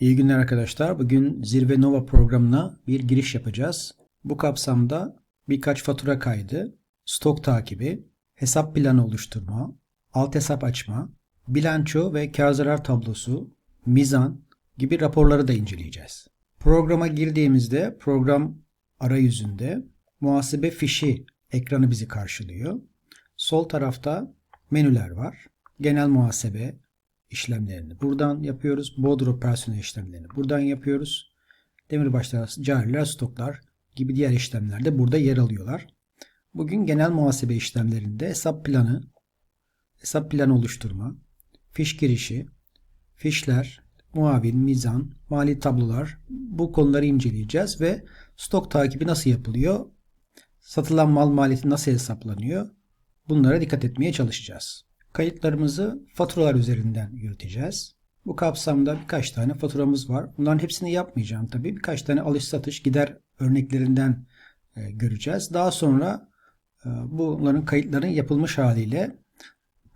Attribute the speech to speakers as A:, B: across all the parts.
A: İyi günler arkadaşlar. Bugün Zirve Nova programına bir giriş yapacağız. Bu kapsamda birkaç fatura kaydı, stok takibi, hesap planı oluşturma, alt hesap açma, bilanço ve kar zarar tablosu, mizan gibi raporları da inceleyeceğiz. Programa girdiğimizde program arayüzünde muhasebe fişi ekranı bizi karşılıyor. Sol tarafta menüler var. Genel muhasebe işlemlerini buradan yapıyoruz. Bodro personel işlemlerini buradan yapıyoruz. Demirbaşlar, cariler, stoklar gibi diğer işlemler de burada yer alıyorlar. Bugün genel muhasebe işlemlerinde hesap planı, hesap planı oluşturma, fiş girişi, fişler, muavin, mizan, mali tablolar bu konuları inceleyeceğiz ve stok takibi nasıl yapılıyor, satılan mal maliyeti nasıl hesaplanıyor bunlara dikkat etmeye çalışacağız. Kayıtlarımızı faturalar üzerinden yürüteceğiz. Bu kapsamda birkaç tane faturamız var. Bunların hepsini yapmayacağım tabii. Birkaç tane alış satış gider örneklerinden e, göreceğiz. Daha sonra e, bunların kayıtların yapılmış haliyle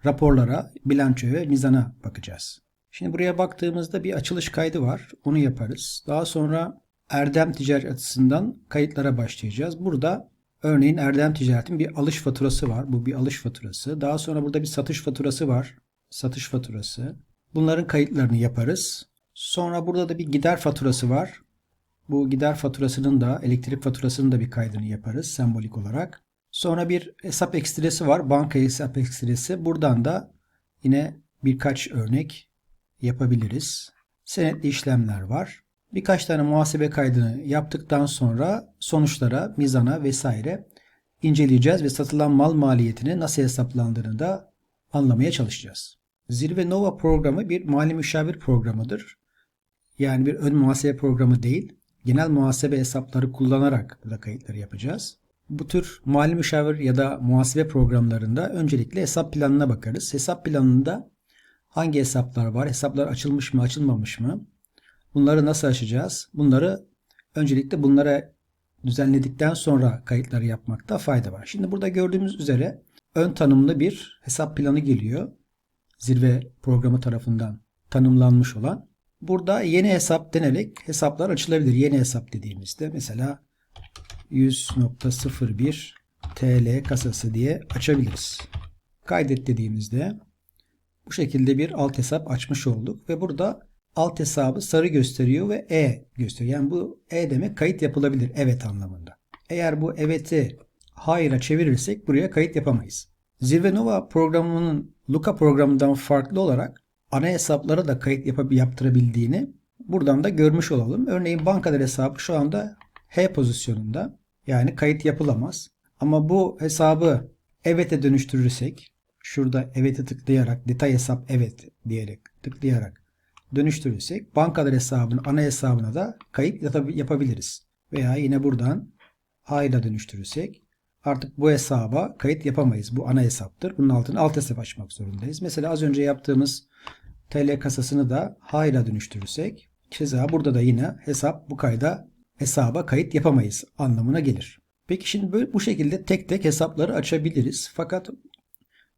A: raporlara, bilançoya ve mizana bakacağız. Şimdi buraya baktığımızda bir açılış kaydı var. Onu yaparız. Daha sonra Erdem Ticaret açısından kayıtlara başlayacağız. Burada örneğin Erdem Ticaret'in bir alış faturası var. Bu bir alış faturası. Daha sonra burada bir satış faturası var. Satış faturası. Bunların kayıtlarını yaparız. Sonra burada da bir gider faturası var. Bu gider faturasının da elektrik faturasının da bir kaydını yaparız sembolik olarak. Sonra bir hesap ekstresi var. Banka hesap ekstresi. Buradan da yine birkaç örnek yapabiliriz. Senetli işlemler var. Birkaç tane muhasebe kaydını yaptıktan sonra sonuçlara, mizana vesaire inceleyeceğiz ve satılan mal maliyetini nasıl hesaplandığını da anlamaya çalışacağız. Zirve Nova programı bir mali müşavir programıdır. Yani bir ön muhasebe programı değil. Genel muhasebe hesapları kullanarak burada kayıtları yapacağız. Bu tür mali müşavir ya da muhasebe programlarında öncelikle hesap planına bakarız. Hesap planında hangi hesaplar var, hesaplar açılmış mı, açılmamış mı? Bunları nasıl açacağız? Bunları öncelikle bunlara düzenledikten sonra kayıtları yapmakta fayda var. Şimdi burada gördüğümüz üzere ön tanımlı bir hesap planı geliyor. Zirve programı tarafından tanımlanmış olan. Burada yeni hesap denerek hesaplar açılabilir. Yeni hesap dediğimizde mesela 100.01 TL kasası diye açabiliriz. Kaydet dediğimizde bu şekilde bir alt hesap açmış olduk ve burada alt hesabı sarı gösteriyor ve E gösteriyor. Yani bu E demek kayıt yapılabilir evet anlamında. Eğer bu evet'i hayır'a çevirirsek buraya kayıt yapamayız. Zirve Nova programının Luca programından farklı olarak ana hesaplara da kayıt yapıp yaptırabildiğini buradan da görmüş olalım. Örneğin bankalar hesabı şu anda H pozisyonunda. Yani kayıt yapılamaz. Ama bu hesabı evet'e dönüştürürsek şurada evet'e tıklayarak detay hesap evet diyerek tıklayarak dönüştürürsek bankalar hesabının ana hesabına da kayıt yapabiliriz. Veya yine buradan A dönüştürürsek artık bu hesaba kayıt yapamayız. Bu ana hesaptır. Bunun altına alt hesap açmak zorundayız. Mesela az önce yaptığımız TL kasasını da H dönüştürürsek keza burada da yine hesap bu kayda hesaba kayıt yapamayız anlamına gelir. Peki şimdi böyle bu şekilde tek tek hesapları açabiliriz. Fakat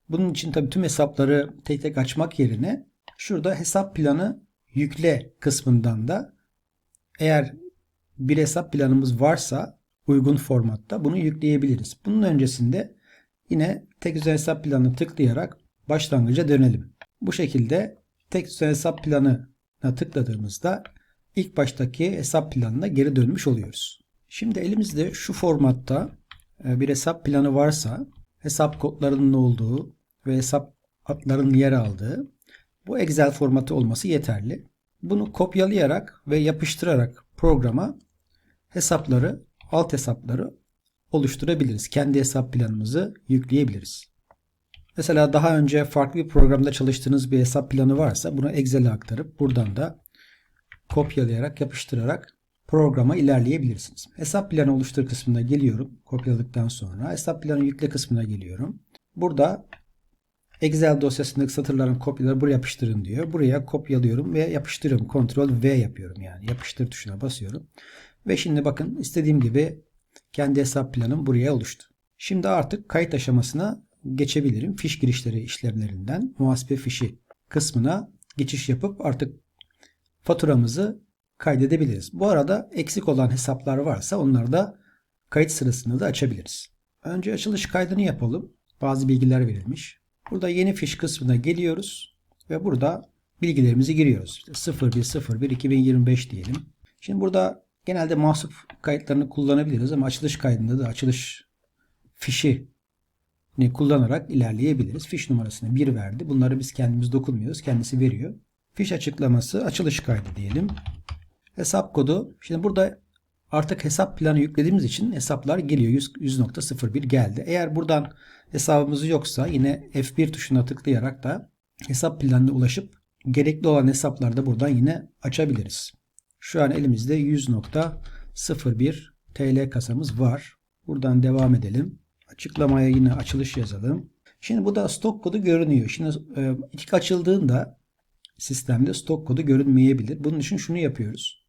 A: bunun için tabii tüm hesapları tek tek açmak yerine şurada hesap planı yükle kısmından da eğer bir hesap planımız varsa uygun formatta bunu yükleyebiliriz. Bunun öncesinde yine tek düzen hesap planını tıklayarak başlangıca dönelim. Bu şekilde tek düzen hesap planına tıkladığımızda ilk baştaki hesap planına geri dönmüş oluyoruz. Şimdi elimizde şu formatta bir hesap planı varsa hesap kodlarının olduğu ve hesap adlarının yer aldığı bu Excel formatı olması yeterli. Bunu kopyalayarak ve yapıştırarak programa hesapları, alt hesapları oluşturabiliriz. Kendi hesap planımızı yükleyebiliriz. Mesela daha önce farklı bir programda çalıştığınız bir hesap planı varsa bunu Excel'e aktarıp buradan da kopyalayarak, yapıştırarak programa ilerleyebilirsiniz. Hesap planı oluştur kısmına geliyorum. Kopyaladıktan sonra hesap planı yükle kısmına geliyorum. Burada Excel dosyasındaki satırların kopyaları buraya yapıştırın diyor. Buraya kopyalıyorum ve yapıştırıyorum. Ctrl V yapıyorum yani. Yapıştır tuşuna basıyorum. Ve şimdi bakın istediğim gibi kendi hesap planım buraya oluştu. Şimdi artık kayıt aşamasına geçebilirim. Fiş girişleri işlemlerinden muhasebe fişi kısmına geçiş yapıp artık faturamızı kaydedebiliriz. Bu arada eksik olan hesaplar varsa onları da kayıt sırasında da açabiliriz. Önce açılış kaydını yapalım. Bazı bilgiler verilmiş. Burada yeni fiş kısmına geliyoruz ve burada bilgilerimizi giriyoruz. İşte 0101 2025 diyelim. Şimdi burada genelde mahsup kayıtlarını kullanabiliriz ama açılış kaydında da açılış fişi ni kullanarak ilerleyebiliriz. Fiş numarasını 1 verdi. Bunları biz kendimiz dokunmuyoruz. Kendisi veriyor. Fiş açıklaması açılış kaydı diyelim. Hesap kodu. Şimdi burada artık hesap planı yüklediğimiz için hesaplar geliyor. 100 100.01 geldi. Eğer buradan hesabımız yoksa yine F1 tuşuna tıklayarak da hesap planına ulaşıp gerekli olan hesapları da buradan yine açabiliriz. Şu an elimizde 100.01 TL kasamız var. Buradan devam edelim. Açıklamaya yine açılış yazalım. Şimdi bu da stok kodu görünüyor. Şimdi e, ilk açıldığında sistemde stok kodu görünmeyebilir. Bunun için şunu yapıyoruz.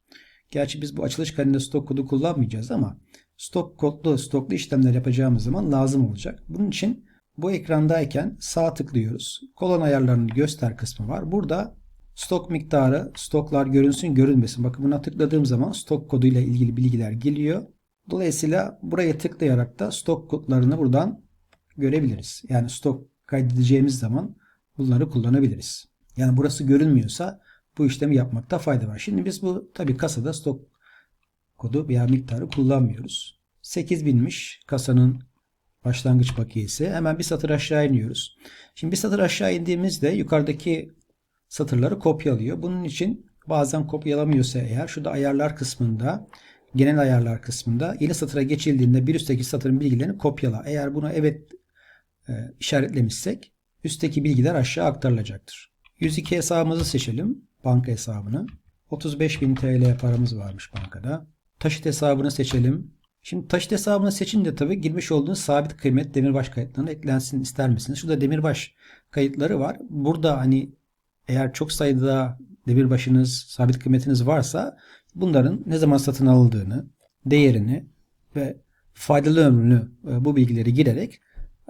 A: Gerçi biz bu açılış kaydında stok kodu kullanmayacağız ama stok kodlu stoklu işlemler yapacağımız zaman lazım olacak. Bunun için bu ekrandayken sağ tıklıyoruz. Kolon ayarlarını göster kısmı var. Burada stok miktarı, stoklar görünsün görünmesin. Bakın buna tıkladığım zaman stok koduyla ilgili bilgiler geliyor. Dolayısıyla buraya tıklayarak da stok kodlarını buradan görebiliriz. Yani stok kaydedeceğimiz zaman bunları kullanabiliriz. Yani burası görünmüyorsa bu işlemi yapmakta fayda var. Şimdi biz bu tabi kasada stok kodu veya miktarı kullanmıyoruz. 8000'miş kasanın başlangıç bakiyesi. Hemen bir satır aşağı iniyoruz. Şimdi bir satır aşağı indiğimizde yukarıdaki satırları kopyalıyor. Bunun için bazen kopyalamıyorsa eğer şurada ayarlar kısmında genel ayarlar kısmında yeni satıra geçildiğinde bir üstteki satırın bilgilerini kopyala. Eğer buna evet e, işaretlemişsek üstteki bilgiler aşağı aktarılacaktır. 102 hesabımızı seçelim. Banka hesabını. 35.000 TL paramız varmış bankada. Taşıt hesabını seçelim. Şimdi taşıt hesabını seçince tabii girmiş olduğunuz sabit kıymet demirbaş kayıtlarına eklensin ister misiniz? Şurada demirbaş kayıtları var. Burada hani eğer çok sayıda demirbaşınız, sabit kıymetiniz varsa bunların ne zaman satın alındığını, değerini ve faydalı ömrünü e, bu bilgileri girerek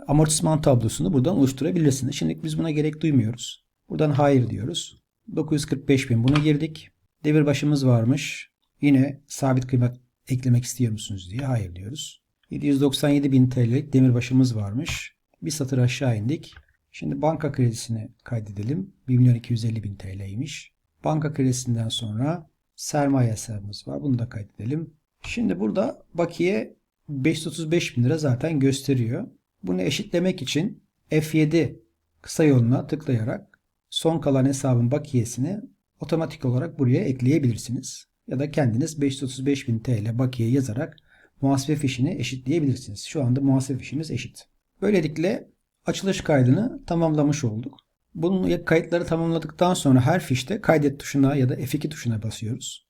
A: amortisman tablosunu buradan oluşturabilirsiniz. Şimdi biz buna gerek duymuyoruz. Buradan hayır diyoruz. 945 bin buna girdik. Devir başımız varmış. Yine sabit kıymet eklemek istiyor musunuz diye hayır diyoruz. 797 bin TL'lik demir başımız varmış. Bir satır aşağı indik. Şimdi banka kredisini kaydedelim. 1 milyon 250 bin TL'ymiş. Banka kredisinden sonra sermaye hesabımız var. Bunu da kaydedelim. Şimdi burada bakiye 535 bin lira zaten gösteriyor. Bunu eşitlemek için F7 kısa yoluna tıklayarak son kalan hesabın bakiyesini otomatik olarak buraya ekleyebilirsiniz. Ya da kendiniz 535 bin TL bakiye yazarak muhasebe fişini eşitleyebilirsiniz. Şu anda muhasebe fişimiz eşit. Böylelikle açılış kaydını tamamlamış olduk. Bunun kayıtları tamamladıktan sonra her fişte kaydet tuşuna ya da F2 tuşuna basıyoruz.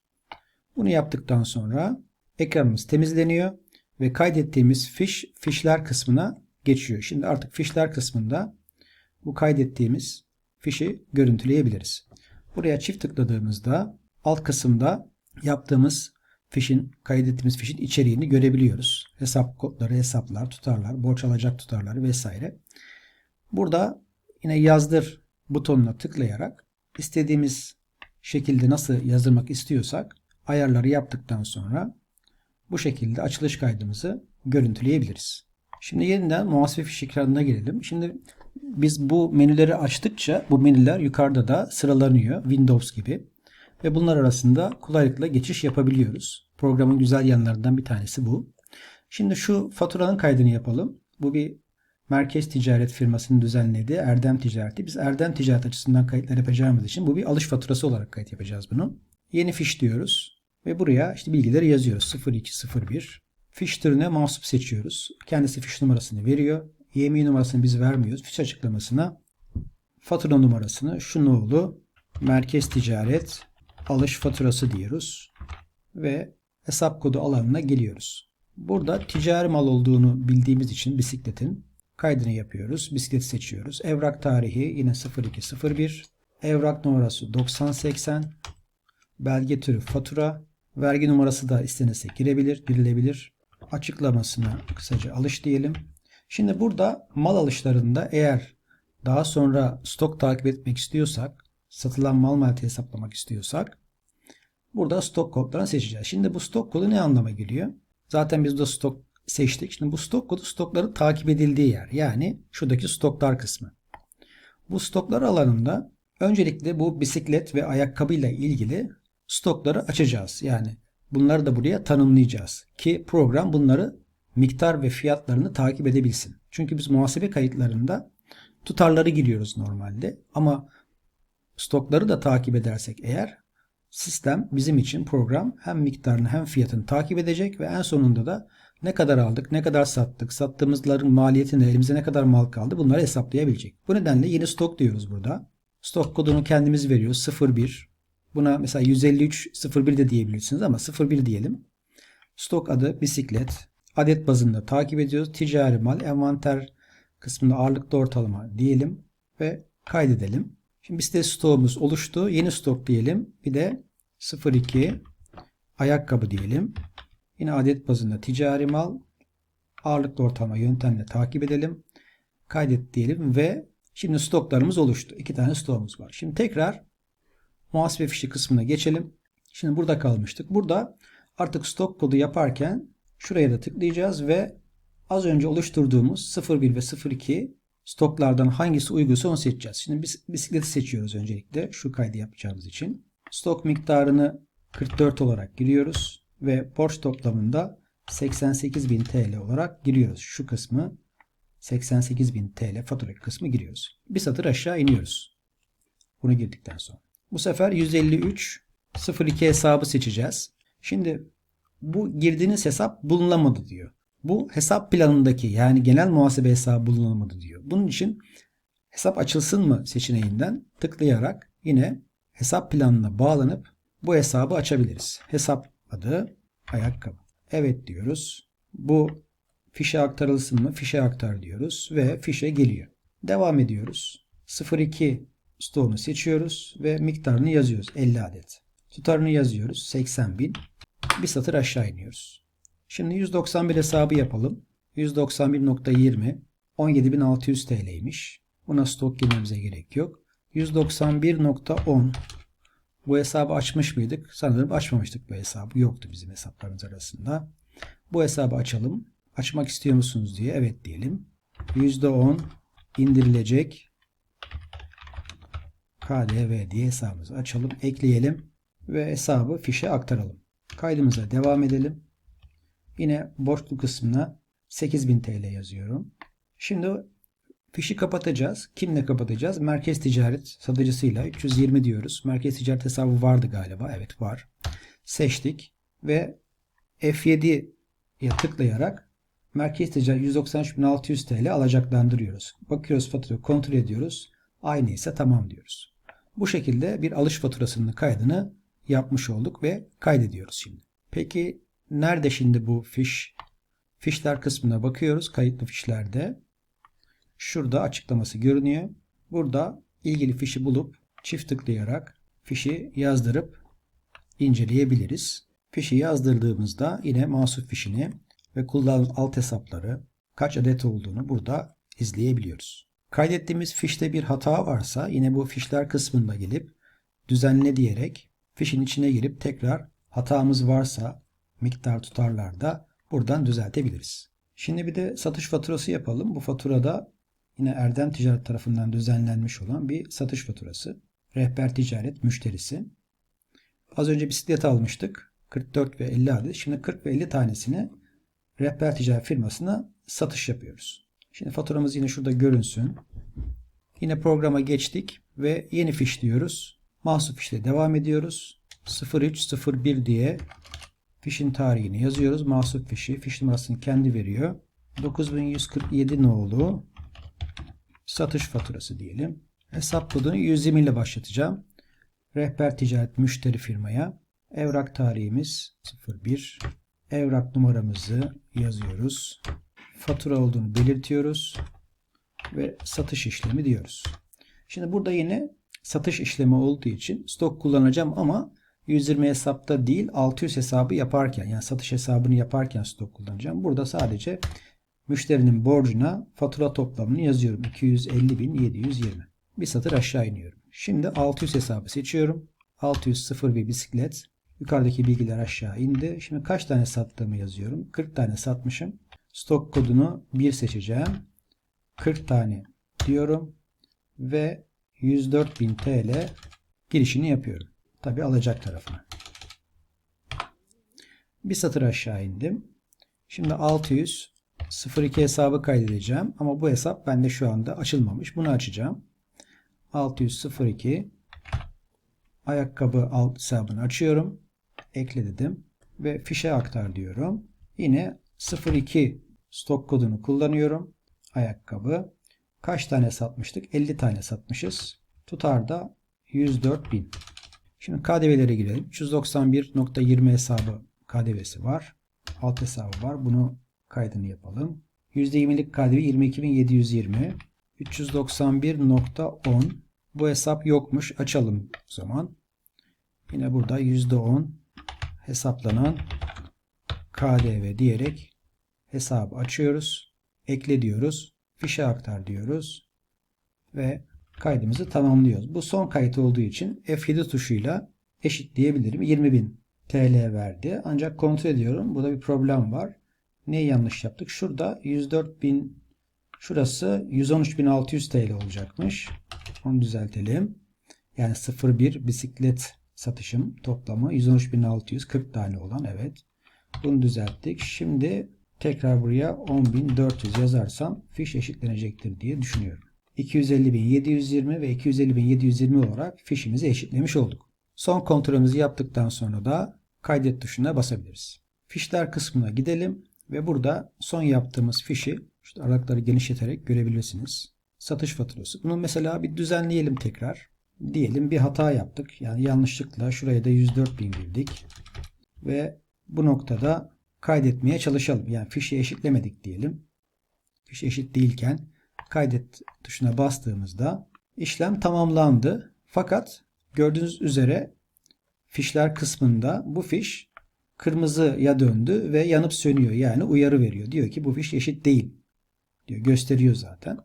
A: Bunu yaptıktan sonra ekranımız temizleniyor ve kaydettiğimiz fiş fişler kısmına geçiyor. Şimdi artık fişler kısmında bu kaydettiğimiz fişi görüntüleyebiliriz. Buraya çift tıkladığımızda alt kısımda yaptığımız fişin, kaydettiğimiz fişin içeriğini görebiliyoruz. Hesap kodları, hesaplar, tutarlar, borç alacak tutarları vesaire. Burada yine yazdır butonuna tıklayarak istediğimiz şekilde nasıl yazdırmak istiyorsak ayarları yaptıktan sonra bu şekilde açılış kaydımızı görüntüleyebiliriz. Şimdi yeniden muhasebe fiş ekranına gelelim. Şimdi biz bu menüleri açtıkça bu menüler yukarıda da sıralanıyor. Windows gibi. Ve bunlar arasında kolaylıkla geçiş yapabiliyoruz. Programın güzel yanlarından bir tanesi bu. Şimdi şu faturanın kaydını yapalım. Bu bir merkez ticaret firmasının düzenlediği Erdem Ticareti. Biz Erdem Ticaret açısından kayıtlar yapacağımız için bu bir alış faturası olarak kayıt yapacağız bunu. Yeni fiş diyoruz. Ve buraya işte bilgileri yazıyoruz. 0201. Fiş türüne mahsup seçiyoruz. Kendisi fiş numarasını veriyor. YMİ numarasını biz vermiyoruz. Fiş açıklamasına fatura numarasını şu nolu merkez ticaret alış faturası diyoruz. Ve hesap kodu alanına geliyoruz. Burada ticari mal olduğunu bildiğimiz için bisikletin kaydını yapıyoruz. Bisikleti seçiyoruz. Evrak tarihi yine 0201. Evrak numarası 9080. Belge türü fatura. Vergi numarası da istenirse girebilir, girilebilir. Açıklamasına kısaca alış diyelim. Şimdi burada mal alışlarında eğer daha sonra stok takip etmek istiyorsak, satılan mal maliyeti hesaplamak istiyorsak Burada stok kodlarını seçeceğiz. Şimdi bu stok kodu ne anlama geliyor? Zaten biz de stok seçtik. Şimdi bu stok kodu stokların takip edildiği yer. Yani şuradaki stoklar kısmı. Bu stoklar alanında öncelikle bu bisiklet ve ayakkabıyla ilgili stokları açacağız. Yani bunları da buraya tanımlayacağız. Ki program bunları miktar ve fiyatlarını takip edebilsin. Çünkü biz muhasebe kayıtlarında tutarları giriyoruz normalde. Ama stokları da takip edersek eğer sistem bizim için program hem miktarını hem fiyatını takip edecek ve en sonunda da ne kadar aldık, ne kadar sattık, sattığımızların maliyetini, elimize ne kadar mal kaldı bunları hesaplayabilecek. Bu nedenle yeni stok diyoruz burada. Stok kodunu kendimiz veriyoruz. 01. Buna mesela 153 01 de diyebilirsiniz ama 01 diyelim. Stok adı bisiklet. Adet bazında takip ediyoruz. Ticari mal, envanter kısmında ağırlıklı ortalama diyelim ve kaydedelim. Şimdi site stoğumuz oluştu. Yeni stok diyelim. Bir de 02 ayakkabı diyelim. Yine adet bazında ticari mal ağırlıklı ortalama yöntemle takip edelim. Kaydet diyelim ve şimdi stoklarımız oluştu. İki tane stoğumuz var. Şimdi tekrar muhasebe fişi kısmına geçelim. Şimdi burada kalmıştık. Burada artık stok kodu yaparken şuraya da tıklayacağız ve az önce oluşturduğumuz 01 ve 02 stoklardan hangisi uygunsa onu seçeceğiz. Şimdi bisikleti seçiyoruz öncelikle şu kaydı yapacağımız için. Stok miktarını 44 olarak giriyoruz ve borç toplamında 88.000 TL olarak giriyoruz. Şu kısmı 88.000 TL fatura kısmı giriyoruz. Bir satır aşağı iniyoruz. Bunu girdikten sonra. Bu sefer 153 02 hesabı seçeceğiz. Şimdi bu girdiğiniz hesap bulunamadı diyor. Bu hesap planındaki yani genel muhasebe hesabı bulunamadı diyor. Bunun için hesap açılsın mı seçeneğinden tıklayarak yine hesap planına bağlanıp bu hesabı açabiliriz. Hesap adı ayakkabı. Evet diyoruz. Bu fişe aktarılsın mı? Fişe aktar diyoruz ve fişe geliyor. Devam ediyoruz. 02 stoğunu seçiyoruz ve miktarını yazıyoruz. 50 adet. Tutarını yazıyoruz. 80 bin. Bir satır aşağı iniyoruz. Şimdi 191 hesabı yapalım. 191.20 17.600 TL'ymiş. Buna stok girmemize gerek yok. 191.10 bu hesabı açmış mıydık? Sanırım açmamıştık bu hesabı. Yoktu bizim hesaplarımız arasında. Bu hesabı açalım. Açmak istiyor musunuz diye evet diyelim. %10 indirilecek KDV diye hesabımızı açalım. Ekleyelim ve hesabı fişe aktaralım. Kaydımıza devam edelim. Yine borçlu kısmına 8000 TL yazıyorum. Şimdi fişi kapatacağız. Kimle kapatacağız? Merkez ticaret satıcısıyla 320 diyoruz. Merkez ticaret hesabı vardı galiba. Evet var. Seçtik ve F7'ye tıklayarak merkez ticaret 193.600 TL alacaklandırıyoruz. Bakıyoruz fatura kontrol ediyoruz. Aynı ise tamam diyoruz. Bu şekilde bir alış faturasının kaydını yapmış olduk ve kaydediyoruz şimdi. Peki nerede şimdi bu fiş? Fişler kısmına bakıyoruz. Kayıtlı fişlerde. Şurada açıklaması görünüyor. Burada ilgili fişi bulup çift tıklayarak fişi yazdırıp inceleyebiliriz. Fişi yazdırdığımızda yine mahsup fişini ve kullanılan alt hesapları kaç adet olduğunu burada izleyebiliyoruz. Kaydettiğimiz fişte bir hata varsa yine bu fişler kısmında gelip düzenle diyerek fişin içine girip tekrar hatamız varsa miktar tutarlarda buradan düzeltebiliriz. Şimdi bir de satış faturası yapalım. Bu faturada yine Erdem Ticaret tarafından düzenlenmiş olan bir satış faturası. Rehber ticaret müşterisi. Az önce bisiklet almıştık. 44 ve 50 adet. Şimdi 40 ve 50 tanesini rehber ticaret firmasına satış yapıyoruz. Şimdi faturamız yine şurada görünsün. Yine programa geçtik ve yeni fiş diyoruz. Mahsup fişle devam ediyoruz. 0301 diye fişin tarihini yazıyoruz. Mahsup fişi. Fiş numarasını kendi veriyor. 9147 nolu satış faturası diyelim. Hesap kodunu 120 ile başlatacağım. Rehber ticaret müşteri firmaya. Evrak tarihimiz 01. Evrak numaramızı yazıyoruz. Fatura olduğunu belirtiyoruz. Ve satış işlemi diyoruz. Şimdi burada yine satış işlemi olduğu için stok kullanacağım ama 120 hesapta değil 600 hesabı yaparken yani satış hesabını yaparken stok kullanacağım. Burada sadece müşterinin borcuna fatura toplamını yazıyorum. 250.720. Bir satır aşağı iniyorum. Şimdi 600 hesabı seçiyorum. 600 bir bisiklet Yukarıdaki bilgiler aşağı indi. Şimdi kaç tane sattığımı yazıyorum. 40 tane satmışım. Stok kodunu 1 seçeceğim. 40 tane diyorum ve 104.000 TL girişini yapıyorum. Tabi alacak tarafına. Bir satır aşağı indim. Şimdi 600 02 hesabı kaydedeceğim ama bu hesap bende şu anda açılmamış. Bunu açacağım. 602 ayakkabı alt hesabını açıyorum. Ekle dedim ve fişe aktar diyorum. Yine 02 stok kodunu kullanıyorum. Ayakkabı. Kaç tane satmıştık? 50 tane satmışız. Tutar da 104.000. Şimdi KDV'lere girelim. 391.20 hesabı KDV'si var. Alt hesabı var. Bunu kaydını yapalım. %20'lik KDV 22.720. 391.10 bu hesap yokmuş. Açalım o zaman. Yine burada %10 hesaplanan KDV diyerek hesabı açıyoruz. Ekle diyoruz. Fişe aktar diyoruz. Ve kaydımızı tamamlıyoruz. Bu son kayıt olduğu için F7 tuşuyla eşitleyebilirim. 20.000 TL verdi. Ancak kontrol ediyorum. Burada bir problem var. Neyi yanlış yaptık? Şurada 104.000 şurası 113.600 TL olacakmış. Onu düzeltelim. Yani 01 bisiklet satışım toplamı 113.640 tane olan evet. Bunu düzelttik. Şimdi tekrar buraya 10.400 yazarsam fiş eşitlenecektir diye düşünüyorum. 250.720 ve 250.720 olarak fişimizi eşitlemiş olduk. Son kontrolümüzü yaptıktan sonra da kaydet tuşuna basabiliriz. Fişler kısmına gidelim ve burada son yaptığımız fişi işte aralıkları genişleterek görebilirsiniz. Satış faturası. Bunu mesela bir düzenleyelim tekrar. Diyelim bir hata yaptık. Yani yanlışlıkla şuraya da 104.000 girdik. Ve bu noktada kaydetmeye çalışalım. Yani fişi eşitlemedik diyelim. Fiş eşit değilken kaydet tuşuna bastığımızda işlem tamamlandı. Fakat gördüğünüz üzere fişler kısmında bu fiş kırmızıya döndü ve yanıp sönüyor. Yani uyarı veriyor. Diyor ki bu fiş eşit değil. Diyor gösteriyor zaten.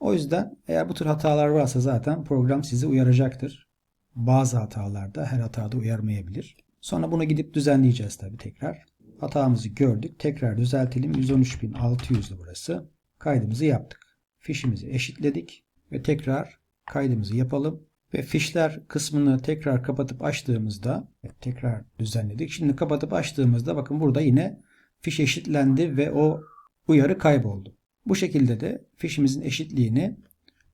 A: O yüzden eğer bu tür hatalar varsa zaten program sizi uyaracaktır. Bazı hatalarda her hatada uyarmayabilir. Sonra bunu gidip düzenleyeceğiz tabi tekrar. Hatamızı gördük. Tekrar düzeltelim. 113.600'dü burası. Kaydımızı yaptık. Fişimizi eşitledik ve tekrar kaydımızı yapalım. Ve fişler kısmını tekrar kapatıp açtığımızda tekrar düzenledik. Şimdi kapatıp açtığımızda bakın burada yine fiş eşitlendi ve o uyarı kayboldu. Bu şekilde de fişimizin eşitliğini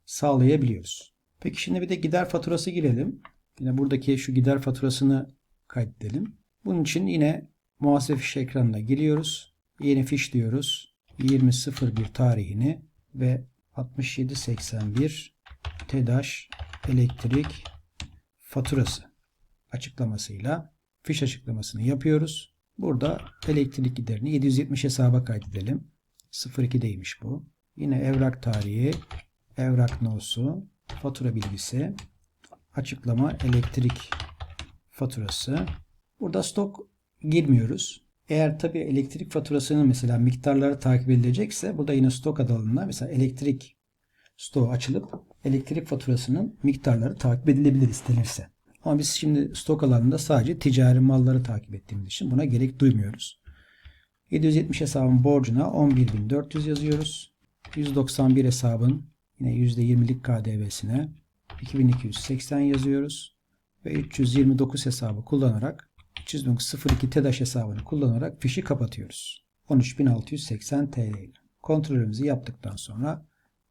A: sağlayabiliyoruz. Peki şimdi bir de gider faturası girelim. Yine buradaki şu gider faturasını kaydedelim. Bunun için yine muhasebe fiş ekranına giriyoruz. Yeni fiş diyoruz. 20.01 tarihini ve 6781 TEDAŞ elektrik faturası açıklamasıyla fiş açıklamasını yapıyoruz. Burada elektrik giderini 770 hesaba kaydedelim. 02'deymiş bu. Yine evrak tarihi, evrak nosu, fatura bilgisi, açıklama elektrik faturası. Burada stok girmiyoruz. Eğer tabii elektrik faturasının mesela miktarları takip edilecekse burada yine stok adı mesela elektrik stoğu açılıp elektrik faturasının miktarları takip edilebilir istenirse. Ama biz şimdi stok alanında sadece ticari malları takip ettiğimiz için buna gerek duymuyoruz. 770 hesabın borcuna 11.400 yazıyoruz. 191 hesabın yine %20'lik KDV'sine 2280 yazıyoruz. Ve 329 hesabı kullanarak 302 TEDAŞ hesabını kullanarak fişi kapatıyoruz. 13.680 TL ile. Kontrolümüzü yaptıktan sonra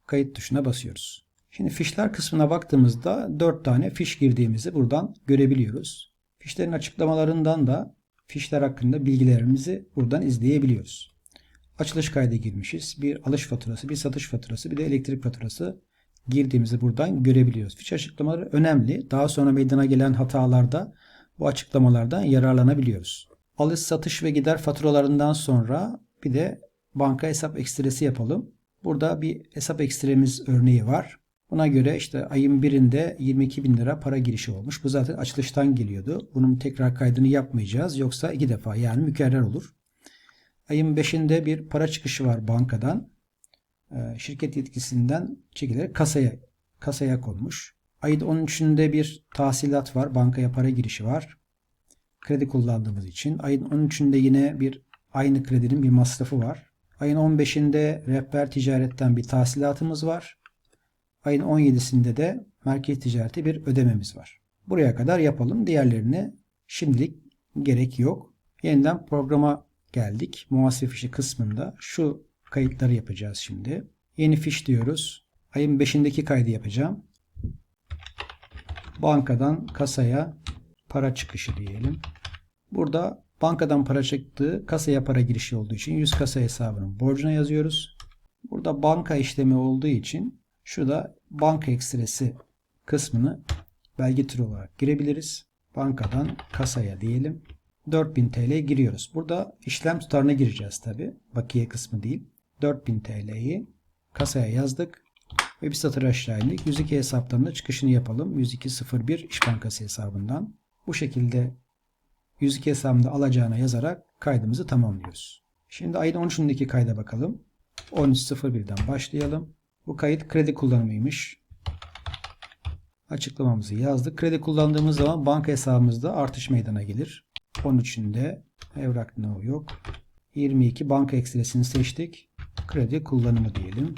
A: kayıt tuşuna basıyoruz. Şimdi fişler kısmına baktığımızda 4 tane fiş girdiğimizi buradan görebiliyoruz. Fişlerin açıklamalarından da fişler hakkında bilgilerimizi buradan izleyebiliyoruz. Açılış kaydı girmişiz. Bir alış faturası, bir satış faturası, bir de elektrik faturası girdiğimizi buradan görebiliyoruz. Fiş açıklamaları önemli. Daha sonra meydana gelen hatalarda bu açıklamalardan yararlanabiliyoruz. Alış, satış ve gider faturalarından sonra bir de banka hesap ekstresi yapalım. Burada bir hesap ekstremiz örneği var. Buna göre işte ayın birinde 22 bin lira para girişi olmuş. Bu zaten açılıştan geliyordu. Bunun tekrar kaydını yapmayacağız. Yoksa iki defa yani mükerrer olur. Ayın 5'inde bir para çıkışı var bankadan. Ee, şirket yetkisinden çekilerek kasaya kasaya konmuş. Ayın 13'ünde bir tahsilat var. Bankaya para girişi var. kredi kullandığımız için. Ayın 13'ünde yine bir aynı kredinin bir masrafı var. Ayın 15'inde rehber ticaretten bir tahsilatımız var. Ayın 17'sinde de merkez ticareti bir ödememiz var. Buraya kadar yapalım. Diğerlerini şimdilik gerek yok. Yeniden programa geldik. Muhasebe fişi kısmında şu kayıtları yapacağız şimdi. Yeni fiş diyoruz. Ayın 5'indeki kaydı yapacağım. Bankadan kasaya para çıkışı diyelim. Burada bankadan para çıktığı kasaya para girişi olduğu için 100 kasa hesabının borcuna yazıyoruz. Burada banka işlemi olduğu için şurada banka ekstresi kısmını belge türü olarak girebiliriz. Bankadan kasaya diyelim. 4000 TL giriyoruz. Burada işlem tutarına gireceğiz tabi. Bakiye kısmı değil. 4000 TL'yi kasaya yazdık. Ve bir satır aşağı indik. 102 hesaplarında çıkışını yapalım. 10201 İş Bankası hesabından. Bu şekilde 102 hesabında alacağına yazarak kaydımızı tamamlıyoruz. Şimdi ayın 13'ündeki kayda bakalım. 13.01'den başlayalım. Bu kayıt kredi kullanımıymış. Açıklamamızı yazdık. Kredi kullandığımız zaman banka hesabımızda artış meydana gelir. 13'ünde evrak no yok. 22 banka ekstresini seçtik. Kredi kullanımı diyelim.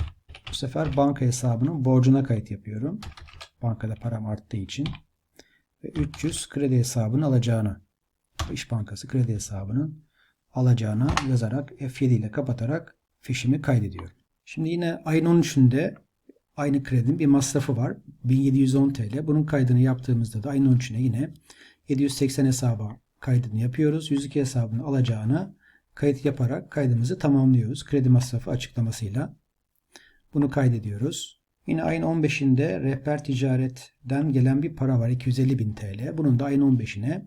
A: Sefer banka hesabının borcuna kayıt yapıyorum. Bankada param arttığı için. Ve 300 kredi hesabını alacağını. İş Bankası kredi hesabının alacağına yazarak F7 ile kapatarak fişimi kaydediyorum. Şimdi yine ayın 13'ünde aynı kredinin bir masrafı var. 1710 TL. Bunun kaydını yaptığımızda da ayın 13'üne yine 780 hesaba kaydını yapıyoruz. 102 hesabını alacağına kayıt yaparak kaydımızı tamamlıyoruz. Kredi masrafı açıklamasıyla. Bunu kaydediyoruz. Yine ayın 15'inde rehber ticaretten gelen bir para var. 250 bin TL. Bunun da ayın 15'ine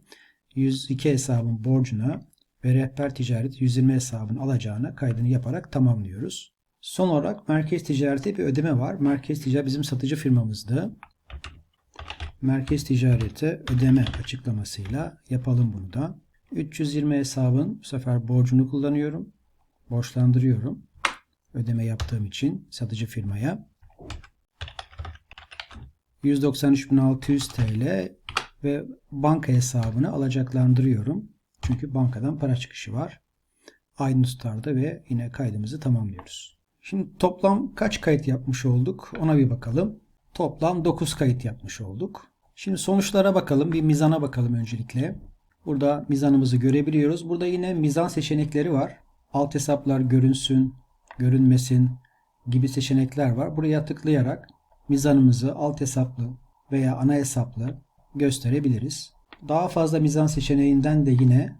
A: 102 hesabın borcuna ve rehber ticaret 120 hesabın alacağına kaydını yaparak tamamlıyoruz. Son olarak merkez ticarete bir ödeme var. Merkez ticaret bizim satıcı firmamızdı. Merkez ticarete ödeme açıklamasıyla yapalım bunu da. 320 hesabın bu sefer borcunu kullanıyorum. Borçlandırıyorum. Ödeme yaptığım için satıcı firmaya. 193.600 TL ve banka hesabını alacaklandırıyorum. Çünkü bankadan para çıkışı var. Aynı tutarda ve yine kaydımızı tamamlıyoruz. Şimdi toplam kaç kayıt yapmış olduk ona bir bakalım. Toplam 9 kayıt yapmış olduk. Şimdi sonuçlara bakalım. Bir mizana bakalım öncelikle. Burada mizanımızı görebiliyoruz. Burada yine mizan seçenekleri var. Alt hesaplar görünsün, görünmesin gibi seçenekler var. Buraya tıklayarak mizanımızı alt hesaplı veya ana hesaplı gösterebiliriz. Daha fazla mizan seçeneğinden de yine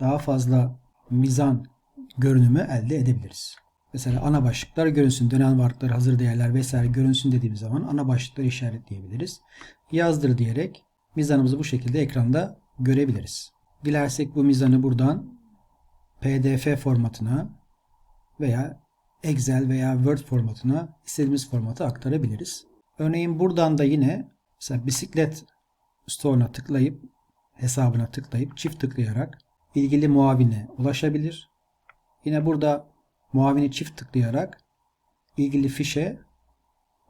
A: daha fazla mizan görünümü elde edebiliriz. Mesela ana başlıklar görünsün, dönem varlıklar, hazır değerler vesaire görünsün dediğimiz zaman ana başlıkları işaretleyebiliriz. Yazdır diyerek mizanımızı bu şekilde ekranda görebiliriz. Dilersek bu mizanı buradan PDF formatına veya Excel veya Word formatına istediğimiz formata aktarabiliriz. Örneğin buradan da yine mesela bisiklet store'una tıklayıp hesabına tıklayıp çift tıklayarak ilgili muavine ulaşabilir. Yine burada muavini çift tıklayarak ilgili fişe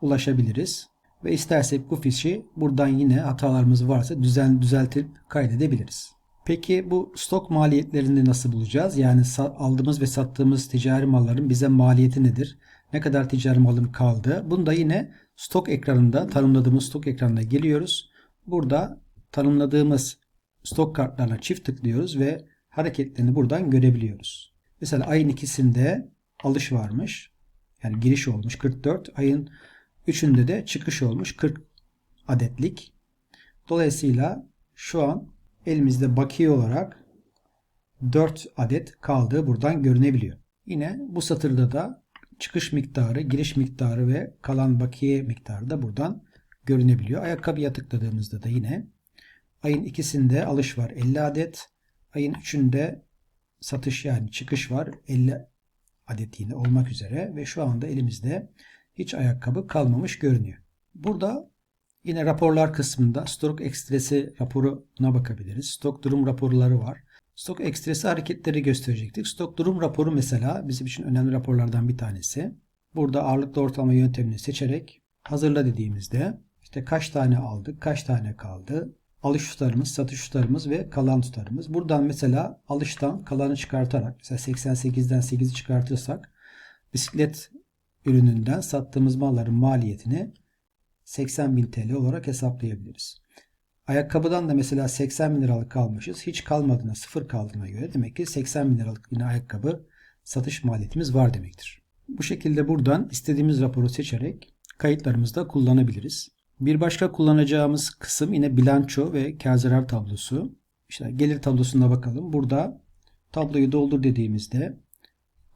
A: ulaşabiliriz. Ve istersek bu fişi buradan yine hatalarımız varsa düzen, düzeltip kaydedebiliriz. Peki bu stok maliyetlerini nasıl bulacağız? Yani aldığımız ve sattığımız ticari malların bize maliyeti nedir? Ne kadar ticari malım kaldı? Bunu da yine stok ekranında, tanımladığımız stok ekranına geliyoruz. Burada tanımladığımız stok kartlarına çift tıklıyoruz ve hareketlerini buradan görebiliyoruz. Mesela ayın ikisinde alış varmış. Yani giriş olmuş 44. Ayın 3'ünde de çıkış olmuş 40 adetlik. Dolayısıyla şu an elimizde bakiye olarak 4 adet kaldığı buradan görünebiliyor. Yine bu satırda da çıkış miktarı, giriş miktarı ve kalan bakiye miktarı da buradan görünebiliyor. Ayakkabıya tıkladığımızda da yine ayın ikisinde alış var 50 adet. Ayın üçünde satış yani çıkış var 50 adet yine olmak üzere ve şu anda elimizde hiç ayakkabı kalmamış görünüyor. Burada yine raporlar kısmında stok ekstresi raporuna bakabiliriz. Stok durum raporları var. Stok ekstresi hareketleri gösterecektik. Stok durum raporu mesela bizim için önemli raporlardan bir tanesi. Burada ağırlıklı ortalama yöntemini seçerek hazırla dediğimizde işte kaç tane aldık, kaç tane kaldı, alış tutarımız, satış tutarımız ve kalan tutarımız. Buradan mesela alıştan kalanı çıkartarak mesela 88'den 8'i çıkartırsak bisiklet ürününden sattığımız malların maliyetini 80.000 TL olarak hesaplayabiliriz. Ayakkabıdan da mesela 80 bin liralık kalmışız. Hiç kalmadığına, sıfır kaldığına göre demek ki 80 bin liralık yine ayakkabı satış maliyetimiz var demektir. Bu şekilde buradan istediğimiz raporu seçerek kayıtlarımızda kullanabiliriz. Bir başka kullanacağımız kısım yine bilanço ve kar zarar tablosu. İşte gelir tablosuna bakalım. Burada tabloyu doldur dediğimizde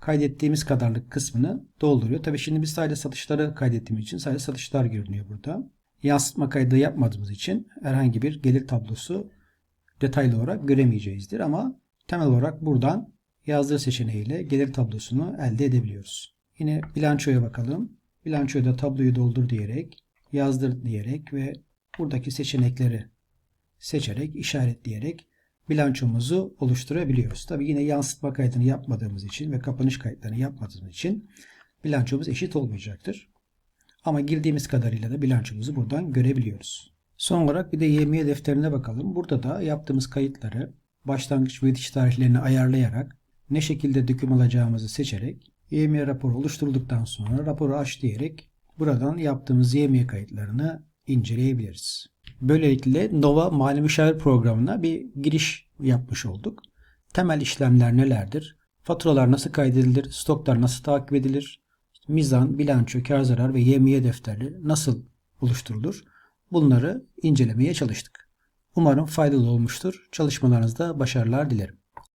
A: kaydettiğimiz kadarlık kısmını dolduruyor. Tabii şimdi biz sadece satışları kaydettiğimiz için sadece satışlar görünüyor burada. Yansıtma kaydı yapmadığımız için herhangi bir gelir tablosu detaylı olarak göremeyeceğizdir ama temel olarak buradan yazdır seçeneğiyle gelir tablosunu elde edebiliyoruz. Yine bilançoya bakalım. Bilançoya da tabloyu doldur diyerek, yazdır diyerek ve buradaki seçenekleri seçerek, işaretleyerek bilançomuzu oluşturabiliyoruz. Tabi yine yansıtma kaydını yapmadığımız için ve kapanış kayıtlarını yapmadığımız için bilançomuz eşit olmayacaktır. Ama girdiğimiz kadarıyla da bilançomuzu buradan görebiliyoruz. Son olarak bir de YMY defterine bakalım. Burada da yaptığımız kayıtları başlangıç ve bitiş tarihlerini ayarlayarak ne şekilde döküm alacağımızı seçerek YMY raporu oluşturulduktan sonra raporu aç diyerek buradan yaptığımız YMY kayıtlarını inceleyebiliriz. Böylelikle Nova Mali Müşavir programına bir giriş yapmış olduk. Temel işlemler nelerdir? Faturalar nasıl kaydedilir? Stoklar nasıl takip edilir? Mizan, bilanço, kar zarar ve yemiye defterleri nasıl oluşturulur? Bunları incelemeye çalıştık. Umarım faydalı olmuştur. Çalışmalarınızda başarılar dilerim.